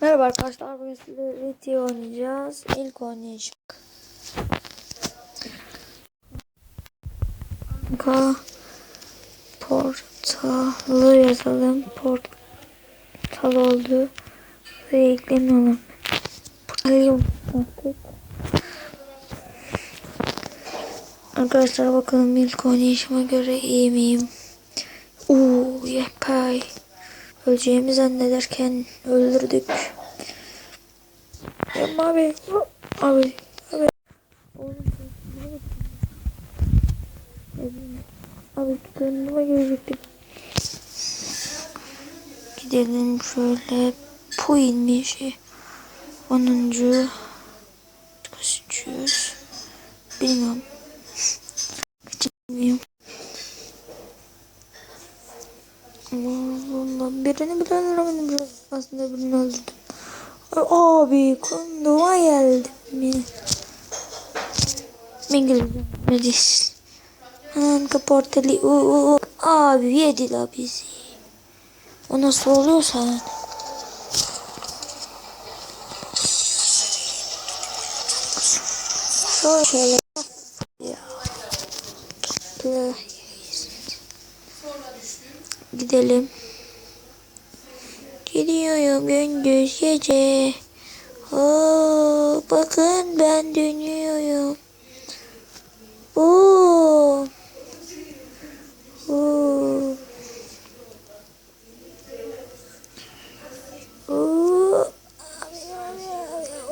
Merhaba arkadaşlar. Bugün sizlerle RT oynayacağız. İlk oynayacak. Kanka portalı yazalım. Portal oldu. Ve eklemeyelim. Portalı baktık. Arkadaşlar bakalım ilk oynayışıma göre iyi miyim? Uuu yapay. Öleceğimi zannederken öldürdük. Yapma abi. Abi. Abi. Oğlum, Abi kendime gelecektim. Gidelim şöyle. Bu inmiş. 10. Kaçıncıyız? Bilmiyorum. Birini bile öldüremedim. Aslında birini öldürdüm. Abi kunduma geldim mi? Medis. Hangi portali? Uuu. Abi yediler bizi. O nasıl oluyorsa yani. Şöyle. Gidelim. Gidiyorum gündüz gece. Oo, bakın ben dönüyorum. Oo. Oo. Oo.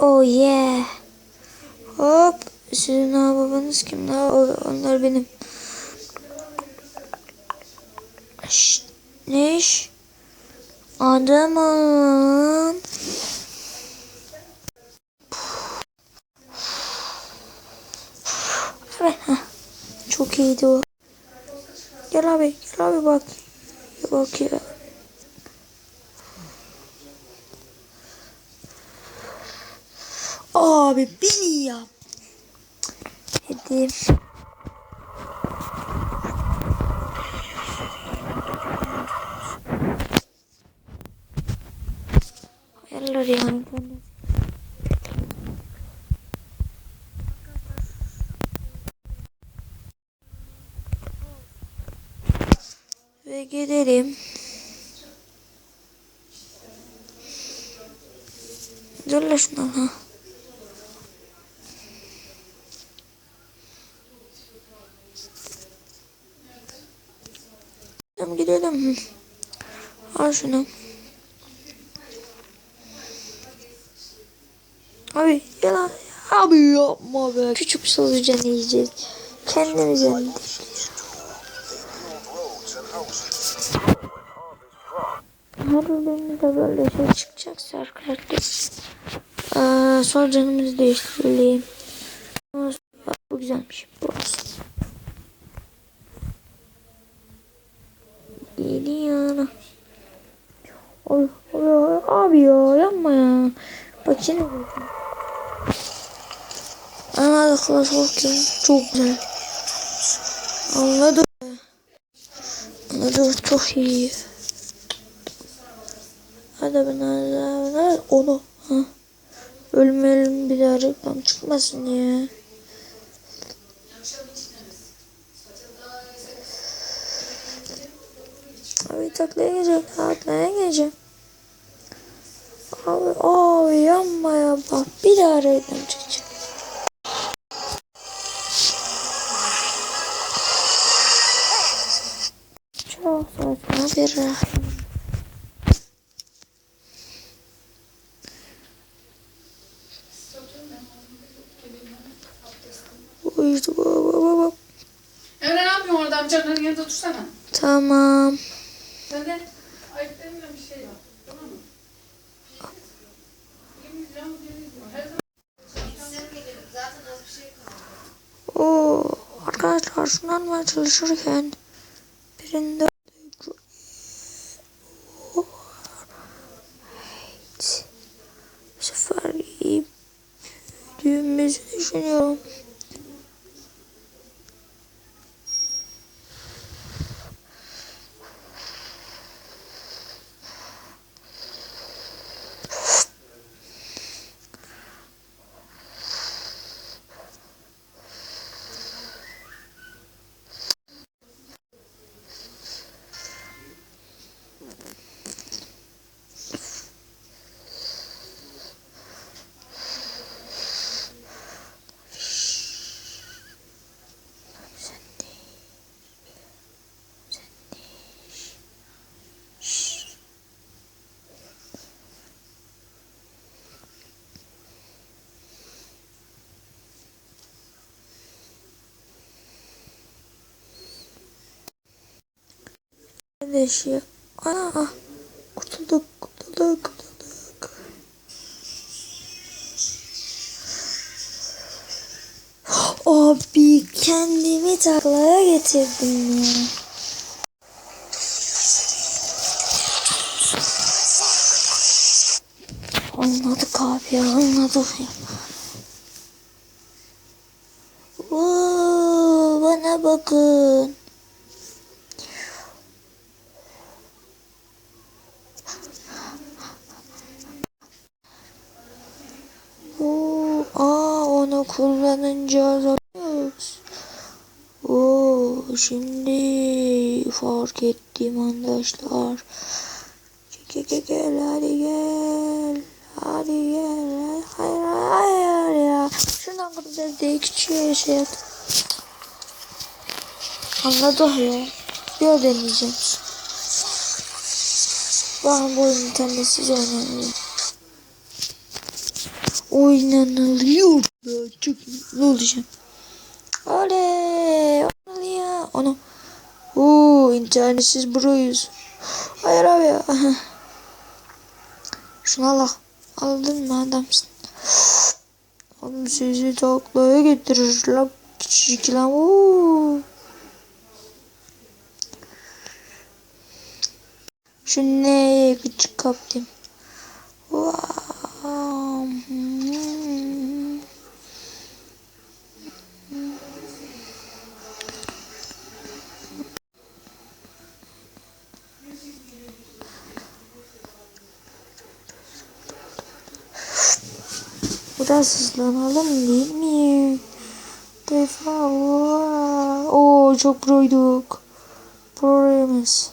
Oh yeah. Hop. Sizin babanız kimler? Onlar benim. Şşt, ne iş? Heh. Çok iyiydi o. Gel abi. Gel abi bak. Ya bak ya. Abi beni yap. Hadi. Yani. Ve gidelim. Dur la ha. Tamam gidelim. Al şunu. Abi ya abi yapma be. Küçük solucan yiyeceğiz. Kendimiz yendik. Her bölümde böyle şey çıkacaksa arkadaşlar. Ee, sonra canımızı değiştirelim. Bu güzelmiş. Bu olsun. Geliyor. Oy, oy, oy, abi ya yapma ya. Bak yine Anladık nasıl ki çok güzel. Anladım. Anladım çok iyi. Hadi ben hadi onu. Ha. Ölmeyelim bir daha reklam çıkmasın ya. Abi taklaya geleceğim. Taklaya geleceğim. Abi, abi yanma ya bak bir daha reklam çıkacak. O işte baba baba. Emre ne yapıyorsun orada amcanların yanında otursana. Tamam. Sen de ayıplarınla bir şey yap. Tamam mı? Oo, arkadaşlar şunu almaya çalışırken birinde büyümemizi düşünüyorum. Kardeş ya. Ana. Kurtulduk kurtulduk kurtulduk. Abi kendimi taklaya getirdim ya. Anladık abi anladık. Oo, bana bakın. Oo, aa, onu kullanınca azalıyoruz. Oo, şimdi fark ettim arkadaşlar. Gel gel gel hadi gel. Hadi gel. Hayır hayır ya. Şuradan kadar da küçüğe şey. Anladık ya. Bir deneyeceğim. Bakın bu oyunu internetsiz oynanıyor. Oynanılıyor. Çok mutlu olacağım. Oley. Oynanılıyor. Onu. Oo internetsiz burayız. Hayır abi ya. Şunu al. Aldın mı adamsın? Oğlum sizi taklaya getirir la küçücük lan. Oo. Şu ne küçük kaptım. Wow. Biraz hızlanalım değil mi? Defa. Oo çok proyduk. Proyumuz.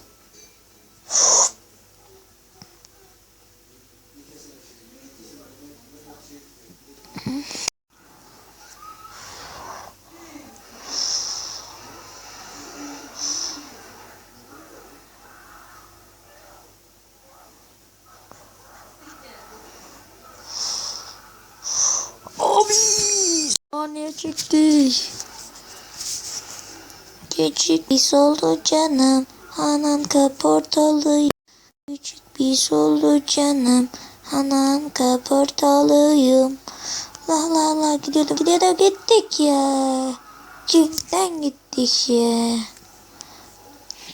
Abi. Çektik. Küçük bir soldu canım. Hanan kaportalı. Küçük bir soldu canım. Hanan kaportalıyım. La la la gidiyorduk gidiyorduk gittik ya. Çinkten gittik ya.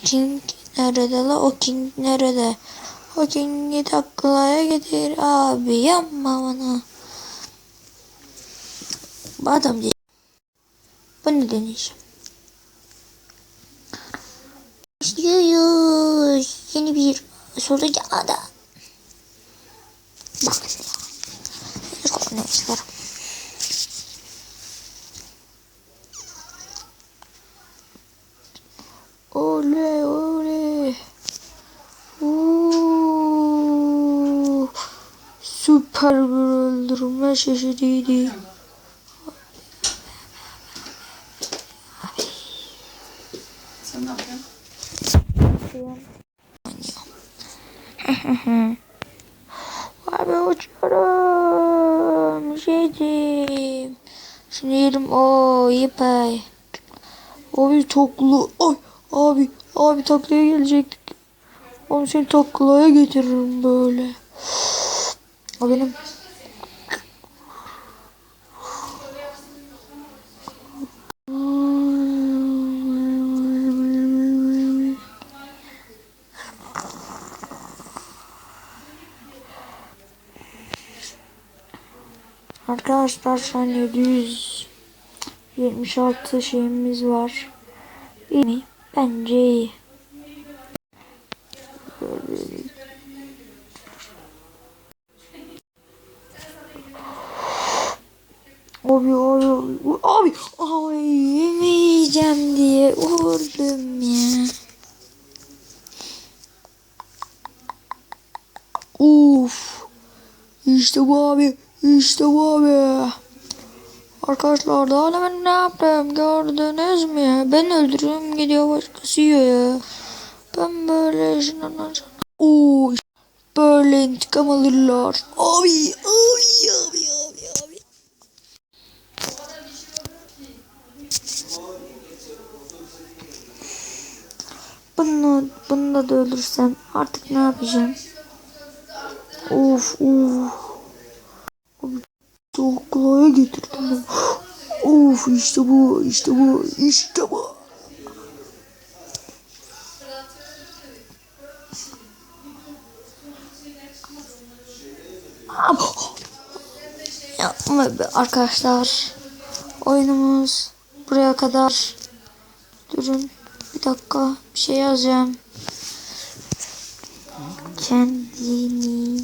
Çink nerede la o çink nerede? O çinki taklaya getir abi yapma bana. Değil. Bunu deneyeceğim. Başlıyoruz. Yeni bir sorucu ada. Çok ne ister. Oley oley. Oo. Süper bir öldürme çeşidiydi. Sen ne yapıyorsun? Abi uçuyorum. Şeydim. Şunu yerim. Oo yipay. Abi toklu. Ay abi. Abi taklaya gelecektik. Oğlum seni taklaya getiririm böyle. O benim. Arkadaşlar şu an 776 şeyimiz var. İyi mi? Bence iyi. Abi abi abi abi yemeyeceğim diye vurdum ya. Uf. İşte bu abi. İşte bu abi. Arkadaşlar daha da ben ne yaptım gördünüz mü? Ben öldürüyorum gidiyor başkası yiyor ya. Ben böyle anacağım. Oo, böyle intikam alırlar. Abi, abi, abi, abi, abi. Bunu, bunu da öldürsem artık ne yapacağım? Of of. Soğukluğa getirdim. Of işte bu işte bu işte bu. Yapma be arkadaşlar. Oyunumuz buraya kadar. Durun bir dakika bir şey yazacağım. Kendinize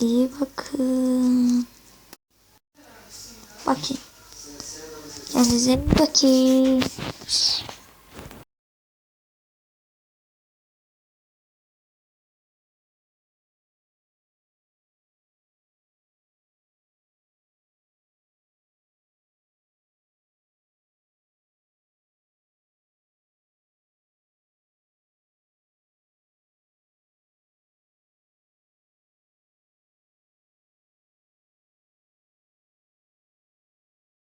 iyi bakın. Bakayım. Kendinize iyi bakın.